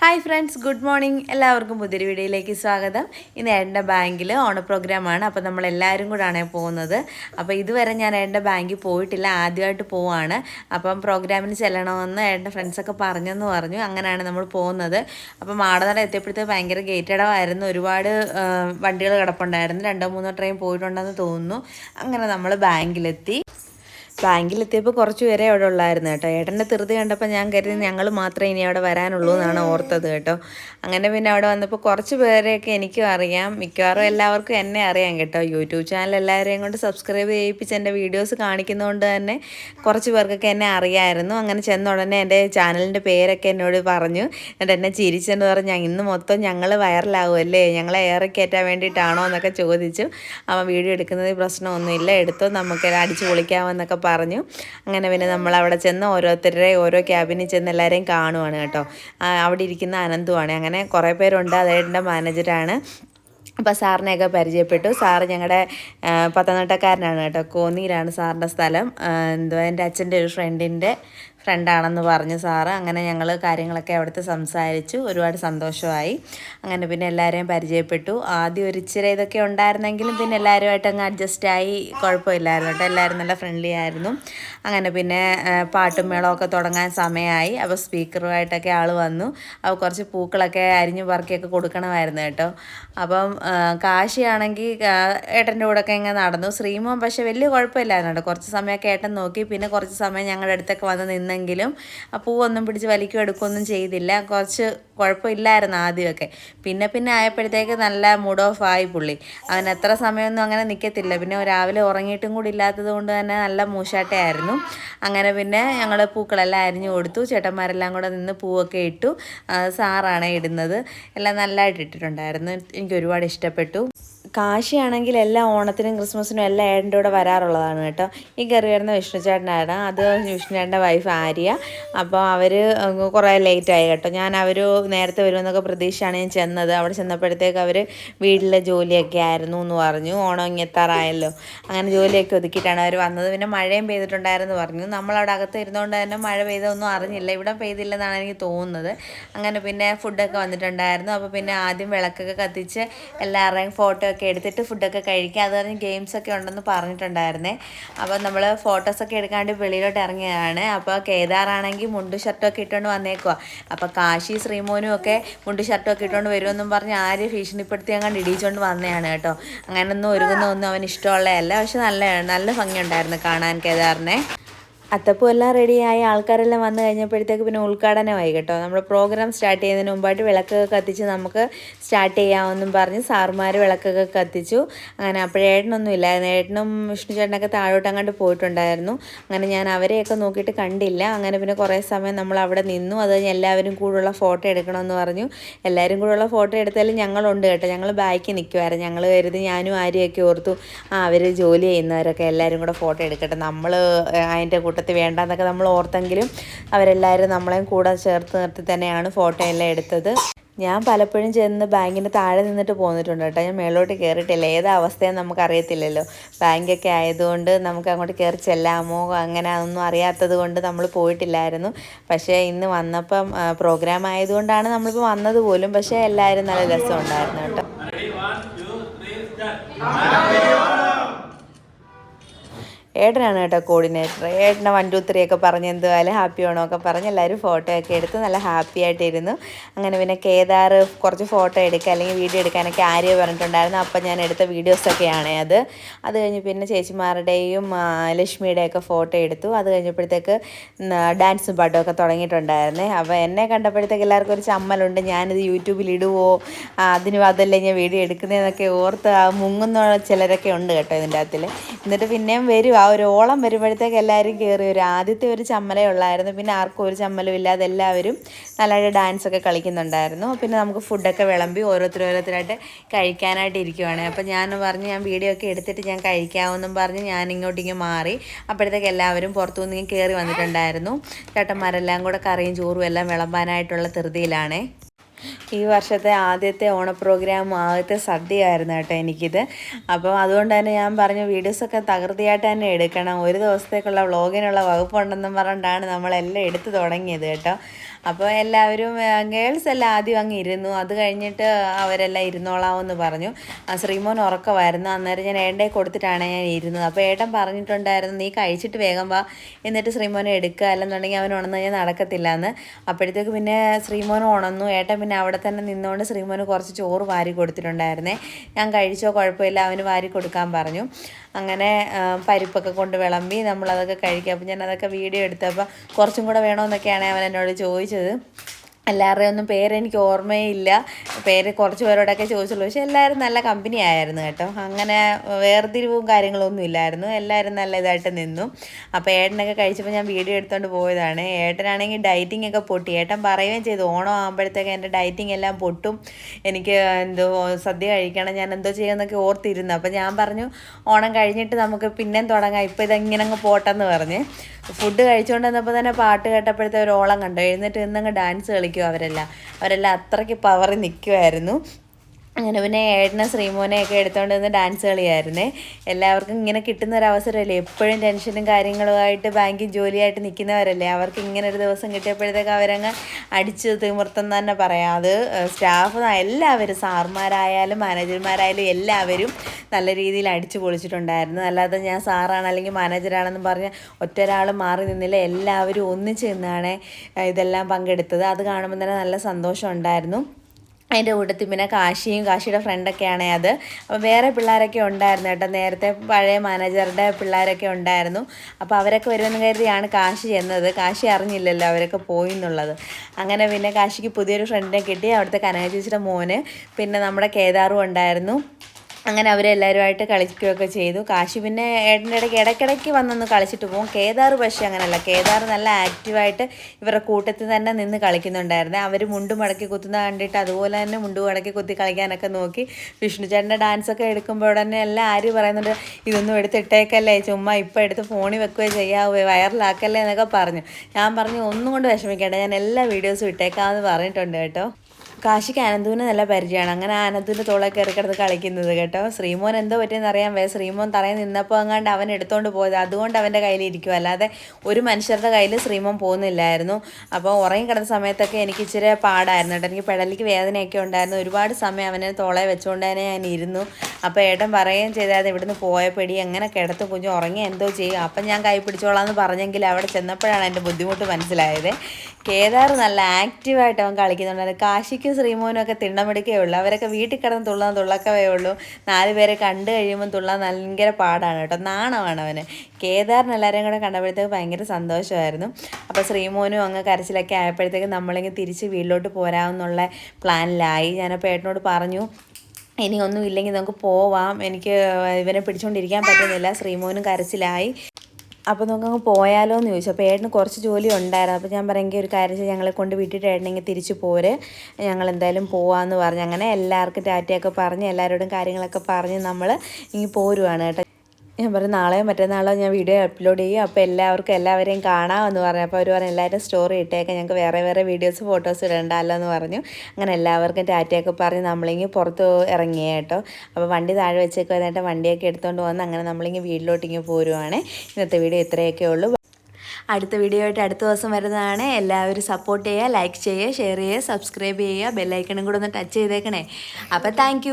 Hi friends good morning. എല്ലാവർക്കും പുതിയൊരു വീഡിയോയിലേക്ക് സ്വാഗതം. ഇന്ന് ഏട്ടന്റെ ബാങ്കിൽ ഓണ പ്രോഗ്രാമാണ്. അപ്പോൾ നമ്മൾ എല്ലാവരും കൂടാണ് പോകുന്നത്. അപ്പോൾ ഇതുവരെ ഞാൻ ഏട്ടന്റെ ബാങ്കിൽ പോയിട്ടില്ല ആദ്യമായിട്ട് പോവാണ്. അപ്പം പ്രോഗ്രാമിന് ചെല്ലണമെന്ന് ഏട്ടന്റെ ഫ്രണ്ട്സൊക്കെ പറഞ്ഞെന്ന് പറഞ്ഞു. അങ്ങനെയാണ് നമ്മൾ പോകുന്നത്. അപ്പം മാടനട എത്തിയപ്പോഴത്തേക്ക് ഭയങ്കര ഗേറ്റ് അടവായിരുന്നു ഒരുപാട് വണ്ടികൾ കിടപ്പുണ്ടായിരുന്നു. രണ്ടോ മൂന്നോ ട്രെയിൻ പോയിട്ടുണ്ടെന്ന് തോന്നുന്നു. അങ്ങനെ നമ്മൾ ബാങ്കിലെത്തി. ബാങ്കിലെത്തിയപ്പോൾ കുറച്ച് പേരെ അവിടെ ഉള്ളായിരുന്നു കേട്ടോ. ഏട്ടന്റെ ധൃതി കണ്ടപ്പോൾ ഞാൻ കരുതി ഞങ്ങൾ മാത്രമേ ഇനി അവിടെ വരാനുള്ളൂ എന്നാണ് ഓർത്തത് കേട്ടോ. അങ്ങനെ പിന്നെ അവിടെ വന്നപ്പോൾ കുറച്ച് പേരെയൊക്കെ എനിക്കും അറിയാം. മിക്കവാറും എല്ലാവർക്കും എന്നെ അറിയാം കേട്ടോ. യൂട്യൂബ് ചാനൽ എല്ലാവരെയും കൊണ്ട് സബ്സ്ക്രൈബ് ചെയ്യിപ്പിച്ച് എന്റെ വീഡിയോസ് കാണിക്കുന്നതുകൊണ്ട് തന്നെ കുറച്ച് പേർക്കൊക്കെ എന്നെ അറിയായിരുന്നു. അങ്ങനെ ചെന്ന ഉടനെ എന്റെ ചാനലിന്റെ പേരൊക്കെ എന്നോട് പറഞ്ഞു. എന്നിട്ട് എന്നെ ചിരിച്ചെന്ന് പറഞ്ഞു "ഞാൻ ഇന്ന് മൊത്തം ഞങ്ങൾ വൈറലാകുമല്ലേ ഞങ്ങളെ ഏറെ കയറ്റാൻ വേണ്ടിയിട്ടാണോ എന്നൊക്കെ ചോദിച്ചു. അവൻ വീഡിയോ എടുക്കുന്നതിൽ പ്രശ്നമൊന്നുമില്ല. എടുത്തോ നമുക്ക് അടിച്ചു പൊളിക്കാമെന്നൊക്കെ പറഞ്ഞു. അങ്ങനെ പിന്നെ നമ്മൾ അവിടെ ചെന്ന് ഓരോരുത്തരുടെ ഓരോ ക്യാബിനിൽ ചെന്ന് എല്ലാവരെയും കാണുവാണ് കേട്ടോ. അവിടെ ഇരിക്കുന്ന അനന്തുവാണ്. അങ്ങനെ കുറേ പേരുണ്ട്. അതേട്ടന്റെ മാനേജരാണ് അപ്പോൾ സാറിനെയൊക്കെ പരിചയപ്പെട്ടു. സാറ് ഞങ്ങളുടെ പത്തനംതിട്ടക്കാരനാണ് കേട്ടോ. കോന്നിയിലാണ് സാറിന്റെ സ്ഥലം. എന്തുവാ എന്റെ അച്ഛന്റെ ഒരു ഫ്രണ്ടിന്റെ ഫ്രണ്ടാണെന്ന് പറഞ്ഞു സാറ്. അങ്ങനെ ഞങ്ങൾ കാര്യങ്ങളൊക്കെ അവിടുത്തെ സംസാരിച്ചു. ഒരുപാട് സന്തോഷമായി. അങ്ങനെ പിന്നെ എല്ലാവരെയും പരിചയപ്പെട്ടു. ആദ്യം ഒരു ഇച്ചിരി ഇതൊക്കെ ഉണ്ടായിരുന്നെങ്കിലും പിന്നെ എല്ലാവരുമായിട്ട് അങ്ങ് അഡ്ജസ്റ്റ് ആയി. കുഴപ്പമില്ലായിരുന്നു കേട്ടോ. എല്ലാവരും നല്ല ഫ്രണ്ട്ലി ആയിരുന്നു. അങ്ങനെ പിന്നെ പാട്ടും മേളമൊക്കെ തുടങ്ങാൻ സമയമായി. അപ്പോൾ സ്പീക്കറുമായിട്ടൊക്കെ ആൾ വന്നു. അപ്പോൾ കുറച്ച് പൂക്കളൊക്കെ അരിഞ്ഞു പറക്കിയൊക്കെ കൊടുക്കണമായിരുന്നു കേട്ടോ. അപ്പം കാശിയാണെങ്കിൽ ഏട്ടന്റെ കൂടെ ഒക്കെ ഇങ്ങനെ നടന്നു. ശ്രീമോൻ പക്ഷേ വലിയ കുഴപ്പമില്ലായിരുന്നു കേട്ടോ. കുറച്ച് സമയമൊക്കെ ഏട്ടൻ നോക്കി. പിന്നെ കുറച്ച് സമയം ഞങ്ങളുടെ അടുത്തൊക്കെ വന്ന് നിന്നെങ്കിലും ആ പൂവൊന്നും പിടിച്ച് വലിക്കും എടുക്കുകയൊന്നും ചെയ്തില്ല. കുറച്ച് കുഴപ്പമില്ലായിരുന്നു ആദ്യമൊക്കെ. പിന്നെ പിന്നെ ആയപ്പോഴത്തേക്ക് നല്ല മൂഡ് ഓഫ് ആയി പുള്ളി. അവൻ എത്ര സമയമൊന്നും അങ്ങനെ നിൽക്കത്തില്ല പിന്നെ രാവിലെ ഉറങ്ങിയിട്ടും കൂടി ഇല്ലാത്തത് കൊണ്ട് തന്നെ നല്ല മൂശാട്ടയായിരുന്നു. അങ്ങനെ പിന്നെ ഞങ്ങൾ പൂക്കളെല്ലാം അരിഞ്ഞു കൊടുത്തു. ചേട്ടന്മാരെല്ലാം കൂടെ നിന്ന് പൂവൊക്കെ ഇട്ടു. സാറാണ് ഇടുന്നത്. എല്ലാം നല്ലതായിട്ട് ഇട്ടിട്ടുണ്ടായിരുന്നു. എനിക്ക് ഒരുപാട് ഇഷ്ടപ്പെട്ടു. കാശിയാണെങ്കിൽ എല്ലാ ഓണത്തിനും ക്രിസ്മസിനും എല്ലാം ഏട്ടന്റെ കൂടെ വരാറുള്ളതാണ് കേട്ടോ. ഈ കയറി വരുന്ന വിഷ്ണു ചേട്ടനാണ്. അത് വിഷ്ണു ചേട്ടന്റെ വൈഫ് ആര്യ. അപ്പോൾ അവർ കുറേ ആയി കേട്ടോ. ഞാൻ അവർ നേരത്തെ വരുമെന്നൊക്കെ പ്രതീക്ഷയാണ് ഞാൻ ചെന്നത്. അവിടെ ചെന്നപ്പോഴത്തേക്ക് അവർ വീട്ടിലെ ജോലിയൊക്കെ ആയിരുന്നു എന്ന് പറഞ്ഞു. ഓണം ഇങ്ങെത്താറായല്ലോ അങ്ങനെ ജോലിയൊക്കെ ഒതുക്കിയിട്ടാണ് അവർ വന്നത്. പിന്നെ മഴയും പെയ്തിട്ടുണ്ടായിരുന്നു പറഞ്ഞു. നമ്മളവിടെ അകത്ത് ഇരുന്നുകൊണ്ട് തന്നെ മഴ പെയ്തൊന്നും അറിഞ്ഞില്ല. ഇവിടെ പെയ്തില്ലെന്നാണ് എനിക്ക് തോന്നുന്നത്. അങ്ങനെ പിന്നെ ഫുഡൊക്കെ വന്നിട്ടുണ്ടായിരുന്നു. അപ്പോൾ പിന്നെ ആദ്യം വിളക്കൊക്കെ കത്തിച്ച് എല്ലാവരുടെയും ഫോട്ടോ ഒക്കെ എടുത്തിട്ട് ഫുഡൊക്കെ കഴിക്കുക അത് പറഞ്ഞ് ഗെയിംസൊക്കെ ഉണ്ടെന്ന് പറഞ്ഞിട്ടുണ്ടായിരുന്നേ. അപ്പോൾ നമ്മൾ ഫോട്ടോസൊക്കെ എടുക്കാണ്ട് വെളിയിലോട്ട് ഇറങ്ങിയതാണ്. അപ്പോൾ കേദാറാണെങ്കിൽ മുണ്ട് ഷർട്ടൊക്കെ ഇട്ടുകൊണ്ട് വന്നേക്കുക അപ്പോൾ കാശി ശ്രീമോനും ഒക്കെ മുണ്ട് ഷർട്ടൊക്കെ ഇട്ടുകൊണ്ട് വരുമെന്നും പറഞ്ഞ് ആര് ഭീഷണിപ്പെടുത്തി അങ്ങാണ്ട് ഇടിയിച്ചുകൊണ്ട് വന്നതാണ് കേട്ടോ. അങ്ങനൊന്നും ഒരുങ്ങുന്ന ഒന്നും അവന് ഇഷ്ടമുള്ളതല്ല. പക്ഷെ നല്ല നല്ല ഭംഗിയുണ്ടായിരുന്നു കാണാൻ കേദാറിനെ. അത്തപ്പൂ എല്ലാം റെഡിയായി. ആൾക്കാരെല്ലാം വന്നു കഴിഞ്ഞപ്പോഴത്തേക്ക് പിന്നെ ഉദ്ഘാടനമായി കേട്ടോ. നമ്മുടെ പ്രോഗ്രാം സ്റ്റാർട്ട് ചെയ്യുന്നതിന് മുമ്പായിട്ട് വിളക്കൊക്കെ കത്തിച്ച് നമുക്ക് സ്റ്റാർട്ട് ചെയ്യാമെന്നും പറഞ്ഞ് സാർമാർ വിളക്കൊക്കെ കത്തിച്ചു. അങ്ങനെ അപ്പോഴേട്ടനൊന്നും ഇല്ലായിരുന്നു. ഏട്ടനും വിഷ്ണു ചേട്ടനൊക്കെ താഴോട്ട് അങ്ങോട്ട് പോയിട്ടുണ്ടായിരുന്നു. അങ്ങനെ ഞാൻ അവരെയൊക്കെ നോക്കിയിട്ട് കണ്ടില്ല. അങ്ങനെ പിന്നെ കുറേ സമയം നമ്മൾ അവിടെ നിന്നു. അത് കഴിഞ്ഞ് എല്ലാവരും കൂടെയുള്ള ഫോട്ടോ എടുക്കണമെന്ന് പറഞ്ഞു. എല്ലാവരും കൂടെയുള്ള ഫോട്ടോ എടുത്താലും ഞങ്ങളുണ്ട് കേട്ടോ. ഞങ്ങൾ ബാക്കി നിൽക്കുമായിരുന്നു ഞങ്ങൾ കരുതി ഞാനും ആര്യയൊക്കെ ഓർത്തു ആ അവർ ജോലി ചെയ്യുന്നവരൊക്കെ എല്ലാവരും കൂടെ ഫോട്ടോ എടുക്കട്ടെ. നമ്മൾ അതിന്റെ കൂട്ടത്തിൽ വേണ്ട എന്നൊക്കെ നമ്മൾ ഓർത്തെങ്കിലും അവരെല്ലാവരും നമ്മളെയും കൂടെ ചേർത്ത് നിർത്തി തന്നെയാണ് ഫോട്ടോ എല്ലാം എടുത്തത്. ഞാൻ പലപ്പോഴും ചെന്ന് ബാങ്കിന്റെ താഴെ നിന്നിട്ട് പോന്നിട്ടുണ്ട് കേട്ടോ. ഞാൻ മേളോട്ട് കയറിയിട്ടില്ല ഏത് അവസ്ഥയെന്ന് നമുക്ക് അറിയത്തില്ലല്ലോ. ബാങ്കൊക്കെ ആയതുകൊണ്ട് നമുക്ക് അങ്ങോട്ട് കയറി ചെല്ലാമോ അങ്ങനെ അതൊന്നും അറിയാത്തത് കൊണ്ട് നമ്മൾ പോയിട്ടില്ലായിരുന്നു. പക്ഷേ ഇന്ന് വന്നപ്പം പ്രോഗ്രാം ആയതുകൊണ്ടാണ് നമ്മളിപ്പോൾ വന്നത് പോലും. പക്ഷേ എല്ലാവരും നല്ല രസമുണ്ടായിരുന്നു കേട്ടോ. ഏട്ടനാണ് കേട്ടോ കോർഡിനേറ്റർ ഏട്ടനെ വൺ ടു ത്രീ ഒക്കെ പറഞ്ഞ് എന്തുവായാലും ഹാപ്പി ആണോ ഒക്കെ പറഞ്ഞ് എല്ലാവരും ഫോട്ടോ ഒക്കെ എടുത്ത് നല്ല ഹാപ്പി ആയിട്ടിരുന്നു. അങ്ങനെ പിന്നെ കേദാർ കുറച്ച് ഫോട്ടോ എടുക്കുക അല്ലെങ്കിൽ വീഡിയോ എടുക്കാനൊക്കെ ആര്യ പറഞ്ഞിട്ടുണ്ടായിരുന്നു. അപ്പം ഞാൻ എടുത്ത വീഡിയോസൊക്കെയാണ് അത്. അത് കഴിഞ്ഞ് പിന്നെ ചേച്ചിമാരുടെയും ലക്ഷ്മിയുടെയൊക്കെ ഫോട്ടോ എടുത്തു. അത് കഴിഞ്ഞപ്പോഴത്തേക്ക് ഡാൻസും പാട്ടും ഒക്കെ തുടങ്ങിയിട്ടുണ്ടായിരുന്നേ. അപ്പോൾ എന്നെ കണ്ടപ്പോഴത്തേക്ക് എല്ലാവർക്കും ഒരു ചമ്മലുണ്ട്. ഞാനിത് യൂട്യൂബിൽ ഇടുവോ? അതിന് അതല്ലേ ഞാൻ വീഡിയോ എടുക്കുന്നതെന്നൊക്കെ ഓർത്ത് മുങ്ങുന്ന ചിലരൊക്കെ ഉണ്ട് കേട്ടോ ഇതിന്റെ അകത്തിൽ എന്നിട്ട് പിന്നെയും വരും. ഒരു ഓളം വരുമ്പോഴത്തേക്ക് എല്ലാവരും കയറി ഒരു ആദ്യത്തെ ഒരു ചമ്മലേ ഉള്ളായിരുന്നു. പിന്നെ ആർക്കും ഒരു ചമ്മലും ഇല്ലാതെ എല്ലാവരും നല്ലതായിട്ട് ഡാൻസ് ഒക്കെ കളിക്കുന്നുണ്ടായിരുന്നു. പിന്നെ നമുക്ക് ഫുഡൊക്കെ വിളമ്പി ഓരോരുത്തർ ഓരോരുത്തരായിട്ട് കഴിക്കാനായിട്ട് ഇരിക്കുവാണ്. അപ്പോൾ ഞാൻ പറഞ്ഞ് ഞാൻ വീഡിയോ ഒക്കെ എടുത്തിട്ട് ഞാൻ കഴിക്കാമെന്നും പറഞ്ഞ് ഞാൻ ഇങ്ങോട്ടിങ്ങ് മാറി അപ്പോഴത്തേക്ക് എല്ലാവരും പുറത്തുനിന്ന് കയറി വന്നിട്ടുണ്ടായിരുന്നു. ചേട്ടന്മാരെല്ലാം കൂടെ കറിയും ചോറും എല്ലാം വിളമ്പാനായിട്ടുള്ള ധൃതിയിലാണേ. ഈ വർഷത്തെ ആദ്യത്തെ ഓണ പ്രോഗ്രാം ആദ്യത്തെ സദ്യയായിരുന്നു കേട്ടോ എനിക്കിത്. അപ്പോൾ അതുകൊണ്ട് തന്നെ ഞാൻ പറഞ്ഞു വീഡിയോസൊക്കെ തകൃതിയായിട്ട് തന്നെ എടുക്കണം. ഒരു ദിവസത്തേക്കുള്ള വ്ളോഗിനുള്ള വകുപ്പുണ്ടെന്നും പറഞ്ഞിട്ടാണ് നമ്മളെല്ലാം എടുത്തു തുടങ്ങിയത് കേട്ടോ. അപ്പോൾ എല്ലാവരും ഗേൾസ് എല്ലാം ആദ്യം അങ്ങ് ഇരുന്നു. അത് കഴിഞ്ഞിട്ട് അവരെല്ലാം ഇരുന്നോളാമെന്ന് പറഞ്ഞു. ശ്രീമോൻ ഉറക്കമായിരുന്നു. അന്നേരം ഞാൻ ഏട്ടയെ കൊടുത്തിട്ടാണ് ഞാൻ ഇരുന്നത്. അപ്പോൾ ഏട്ടൻ പറഞ്ഞിട്ടുണ്ടായിരുന്നു നീ കഴിച്ചിട്ട് വേഗം വാ. എന്നിട്ട് ശ്രീമോനെ എടുക്കുക. അല്ലെന്നുണ്ടെങ്കിൽ അവൻ ഉണർന്നു കഴിഞ്ഞാൽ നടക്കത്തില്ല എന്ന്. അപ്പോഴത്തേക്ക് പിന്നെ ശ്രീമോൻ ഉണന്നു ഏട്ടൻ പിന്നെ അവിടെ തന്നെ നിന്നുകൊണ്ട് ശ്രീമോന് കുറച്ച് ചോറ് വാരി കൊടുത്തിട്ടുണ്ടായിരുന്നേ. ഞാൻ കഴിച്ചോ കുഴപ്പമില്ല അവന് വാരി കൊടുക്കാൻ പറഞ്ഞു. അങ്ങനെ പരിപ്പൊക്കെ കൊണ്ട് വിളമ്പി നമ്മളതൊക്കെ കഴിക്കുക അപ്പോൾ ഞാൻ അതൊക്കെ വീഡിയോ എടുത്തപ്പോൾ കുറച്ചും കൂടെ വേണമെന്നൊക്കെയാണ് അവൻ എന്നോട് ചോദിച്ചത്. എല്ലാവരുടെയും ഒന്നും പേരെനിക്ക് ഓർമ്മയില്ല. പേര് കുറച്ച് പേരോടൊക്കെ ചോദിച്ചുള്ളൂ. പക്ഷെ എല്ലാവരും നല്ല കമ്പനി ആയിരുന്നു കേട്ടോ. അങ്ങനെ വേർതിരിവും കാര്യങ്ങളൊന്നും ഇല്ലായിരുന്നു. എല്ലാവരും നല്ല ഇതായിട്ട് നിന്നു. അപ്പോൾ ഏട്ടനൊക്കെ കഴിച്ചപ്പോൾ ഞാൻ വീഡിയോ എടുത്തുകൊണ്ട് പോയതാണ്. ഏട്ടനാണെങ്കിൽ ഡയറ്റിംഗ് ഒക്കെ പൊട്ടി. ഏട്ടൻ പറയുകയും ചെയ്തു ഓണം ആകുമ്പോഴത്തേക്ക് എന്റെ ഡയറ്റിംഗ് എല്ലാം പൊട്ടും. എനിക്ക് എന്തോ സദ്യ കഴിക്കണം. ഞാൻ എന്തോ ചെയ്യുമെന്നൊക്കെ ഓർത്തിരുന്നു. അപ്പോൾ ഞാൻ പറഞ്ഞു ഓണം കഴിഞ്ഞിട്ട് നമുക്ക് പിന്നെയും തുടങ്ങാം. ഇപ്പോൾ ഇതെങ്ങനെ അങ്ങ് പോട്ടെന്ന് പറഞ്ഞ്. ഫുഡ് കഴിച്ചുകൊണ്ട് വന്നപ്പോൾ തന്നെ പാട്ട് കേട്ടപ്പോഴത്തെ ഒരു ഓളം കണ്ടു. എഴുന്നേറ്റ് ഇന്നങ്ങ് ഡാൻസ് കളിക്കും അവരെല്ലാം. അവരെല്ലാം അത്രയ്ക്ക് പവറിൽ നിൽക്കുമായിരുന്നു അങ്ങനെ പിന്നെ ഏട്ടനെ ശ്രീമോനെയൊക്കെ എടുത്തുകൊണ്ട് വന്ന് ഡാൻസ് കളിയായിരുന്നേ. എല്ലാവർക്കും ഇങ്ങനെ കിട്ടുന്ന ഒരു അവസരമല്ലേ എപ്പോഴും ടെൻഷനും കാര്യങ്ങളുമായിട്ട് ബാങ്കിൽ ജോലിയായിട്ട് നിൽക്കുന്നവരല്ലേ? അവർക്ക് ഇങ്ങനെ ഒരു ദിവസം കിട്ടിയപ്പോഴത്തേക്ക് അവരങ്ങ് അടിച്ച് തിമിർത്തെന്ന് തന്നെ പറയാം. അത് സ്റ്റാഫ് എല്ലാവരും സാർമാരായാലും മാനേജർമാരായാലും എല്ലാവരും നല്ല രീതിയിൽ അടിച്ചു പൊളിച്ചിട്ടുണ്ടായിരുന്നു. അല്ലാതെ ഞാൻ സാറാണ് അല്ലെങ്കിൽ മാനേജറാണെന്ന് പറഞ്ഞ് ഒറ്റൊരാൾ മാറി നിന്നില്ല. എല്ലാവരും ഒന്നിച്ച് നിന്നാണ് ഇതെല്ലാം പങ്കെടുത്തത്. അത് കാണുമ്പോൾ തന്നെ നല്ല സന്തോഷം ഉണ്ടായിരുന്നു. അതിന്റെ കൂട്ടത്തിൽ പിന്നെ കാശിയും കാശിയുടെ ഫ്രണ്ടൊക്കെയാണ് അത്. അപ്പോൾ വേറെ പിള്ളേരൊക്കെ ഉണ്ടായിരുന്നു കേട്ടോ. നേരത്തെ പഴയ മാനേജറുടെ പിള്ളേരൊക്കെ ഉണ്ടായിരുന്നു. അപ്പോൾ അവരൊക്കെ വരുമെന്ന് കരുതിയാണ് കാശി ചെന്നത്. കാശി അറിഞ്ഞില്ലല്ലോ അവരൊക്കെ പോയി എന്നുള്ളത്. അങ്ങനെ പിന്നെ കാശിക്ക് പുതിയൊരു ഫ്രണ്ടിനെ കിട്ടി. അവിടുത്തെ കനകചേച്ചിയുടെ മോന്. പിന്നെ നമ്മുടെ കേദാറും ഉണ്ടായിരുന്നു. അങ്ങനെ അവരെല്ലാവരുമായിട്ട് കളിക്കുകയൊക്കെ ചെയ്തു. കാശി പിന്നെ ഏട്ടന്റെ ഇടയ്ക്ക് ഇടയ്ക്കിടയ്ക്ക് വന്നൊന്ന് കളിച്ചിട്ട് പോകും കേദാർ പക്ഷേ അങ്ങനെയല്ല കേദാർ നല്ല ആക്റ്റീവായിട്ട് ഇവരുടെ കൂട്ടത്തിൽ തന്നെ നിന്ന് കളിക്കുന്നുണ്ടായിരുന്നു. അവർ മുണ്ട് മടക്കി കുത്തുന്ന കണ്ടിട്ട് അതുപോലെ തന്നെ മുണ്ട് മടക്കി കുത്തി കളിക്കാനൊക്കെ നോക്കി. വിഷ്ണു ചേട്ടന്റെ ഡാൻസൊക്കെ എടുക്കുമ്പോൾ തന്നെ എല്ലാം ആര് പറയുന്നുണ്ട് ഇതൊന്നും എടുത്തിട്ടേക്കല്ലേ ചുമ്മാ ഇപ്പം എടുത്ത് ഫോണിൽ വെക്കുകയോ ചെയ്യാവോ വയറിലാക്കല്ലേ എന്നൊക്കെ പറഞ്ഞു. ഞാൻ പറഞ്ഞു ഒന്നും കൊണ്ട് വിഷമിക്കേണ്ട. ഞാൻ എല്ലാ വീഡിയോസും ഇട്ടേക്കാമെന്ന് പറഞ്ഞിട്ടുണ്ട് കേട്ടോ. കാശിക്ക് അനന്തുവിന് നല്ല പരിചയമാണ്. അങ്ങനെ അനന്തുവിന്റെ തോളെ കയറി കിടന്ന് കളിക്കുന്നത് കേട്ടോ. ശ്രീമോൻ എന്തോ പറ്റിയെന്ന് അറിയാൻ വേ ശ്രീമോൻ തറയിൽ നിന്നപ്പോൾ അങ്ങാണ്ട് അവൻ എടുത്തോണ്ട് പോയത്. അതുകൊണ്ട് അവന്റെ കയ്യിലിരിക്കും അല്ലാതെ ഒരു മനുഷ്യരുടെ കയ്യിൽ ശ്രീമോൻ പോകുന്നില്ലായിരുന്നു. അപ്പോൾ ഉറങ്ങി കിടന്ന സമയത്തൊക്കെ എനിക്ക് ഇച്ചിരി പാടായിരുന്നു കേട്ടോ. എനിക്ക് പെടലിക്ക് വേദനയൊക്കെ ഉണ്ടായിരുന്നു. ഒരുപാട് സമയം അവനെ തോളെ വെച്ചുകൊണ്ട് തന്നെ ഞാൻ ഇരുന്നു. അപ്പോൾ ഏട്ടൻ പറയുകയും ചെയ്തായിരുന്നു ഇവിടുന്ന് പോയപ്പെടി. അങ്ങനെ കിടത്ത് കുഞ്ഞു? ഉറങ്ങി എന്തോ ചെയ്യും. അപ്പം ഞാൻ കൈ പിടിച്ചോളാം എന്ന് പറഞ്ഞെങ്കിൽ അവിടെ ചെന്നപ്പോഴാണ് എന്റെ ബുദ്ധിമുട്ട് മനസ്സിലായത്. കേദാർ നല്ല ആക്റ്റീവായിട്ട് അവൻ കളിക്കുന്നുണ്ടായിരുന്നു. കാശിക്കും ശ്രീമോനും ഒക്കെ തിണ്ണമെടുക്കേ ഉള്ളൂ അവരൊക്കെ വീട്ടിൽ കിടന്ന് തുള്ളാൻ തുള്ളക്കവേ ഉള്ളൂ. നാല് പേരെ കണ്ടു കഴിയുമ്പോൾ തുള്ളാൻ ഭയങ്കര പാടാണ് കേട്ടോ. നാണമാണ് അവന്. കേദാറിന് എല്ലാവരെയും കൂടെ കണ്ടപ്പോഴത്തേക്ക് ഭയങ്കര സന്തോഷമായിരുന്നു. അപ്പോൾ ശ്രീമോനും അങ്ങ് കരച്ചിലൊക്കെ ആയപ്പോഴത്തേക്ക് നമ്മളിങ്ങ് തിരിച്ച് വീട്ടിലോട്ട് പോരാമെന്നുള്ള പ്ലാനിലായി. ഞാനപ്പോൾ ഏട്ടനോട് പറഞ്ഞു ഇനി ഒന്നും ഇല്ലെങ്കിൽ നമുക്ക് പോവാം. എനിക്ക് ഇവനെ പിടിച്ചുകൊണ്ടിരിക്കാൻ പറ്റുന്നില്ല. ശ്രീമോനും കരച്ചിലായി. അപ്പോൾ നമുക്കങ്ങ് പോയാലോ എന്ന് ചോദിച്ചു. അപ്പോൾ ഏട്ടന് കുറച്ച് ജോലി ഉണ്ടായിരുന്നു. അപ്പോൾ ഞാൻ പറയുമെങ്കിൽ ഒരു കാര്യം ചെയ്ത് ഞങ്ങളെ കൊണ്ട് വിട്ടിട്ട് ഏട്ടനെങ്കിൽ തിരിച്ച് പോര്. ഞങ്ങൾ എന്തായാലും പോവാമെന്ന് പറഞ്ഞു. അങ്ങനെ എല്ലാവർക്കും ടാറ്റയൊക്കെ പറഞ്ഞ് എല്ലാവരോടും കാര്യങ്ങളൊക്കെ പറഞ്ഞ് നമ്മൾ ഇങ്ങനെ പോരുവാണ് കേട്ടോ. ഞാൻ പറഞ്ഞു നാളെ മറ്റന്നാളോ ഞാൻ വീഡിയോ അപ്ലോഡ് ചെയ്യും. അപ്പോൾ എല്ലാവർക്കും എല്ലാവരെയും കാണാമെന്ന് പറഞ്ഞു. അപ്പോൾ അവർ പറഞ്ഞു എല്ലാവരും സ്റ്റോറി ഇട്ടേക്കാം. ഞങ്ങൾക്ക് വേറെ വേറെ വീഡിയോസ് ഫോട്ടോസ് ഇടണ്ടല്ലോ എന്ന് പറഞ്ഞു. അങ്ങനെ എല്ലാവർക്കും ടാറ്റയൊക്കെ പറഞ്ഞ് നമ്മളിങ്ങ് പുറത്ത് ഇറങ്ങിയേ കേട്ടോ. അപ്പോൾ വണ്ടി താഴെ വെച്ചേക്ക് വന്നിട്ട് വണ്ടിയൊക്കെ എടുത്തുകൊണ്ട് വന്ന് അങ്ങനെ നമ്മളിങ്ങ് വീട്ടിലോട്ട് ഇങ്ങനെ പോരുവാണ്. ഇന്നത്തെ വീഡിയോ ഇത്രയൊക്കെ ഉള്ളൂ. അടുത്ത വീഡിയോ ആയിട്ട് അടുത്ത ദിവസം വരുന്നതാണ്. എല്ലാവരും സപ്പോർട്ട് ചെയ്യുക ലൈക്ക് ചെയ്യുക ഷെയർ ചെയ്യുക സബ്സ്ക്രൈബ് ചെയ്യുക ബെല്ലൈക്കണും കൂടെ ഒന്ന് ടച്ച് ചെയ്തേക്കണേ. അപ്പോൾ താങ്ക്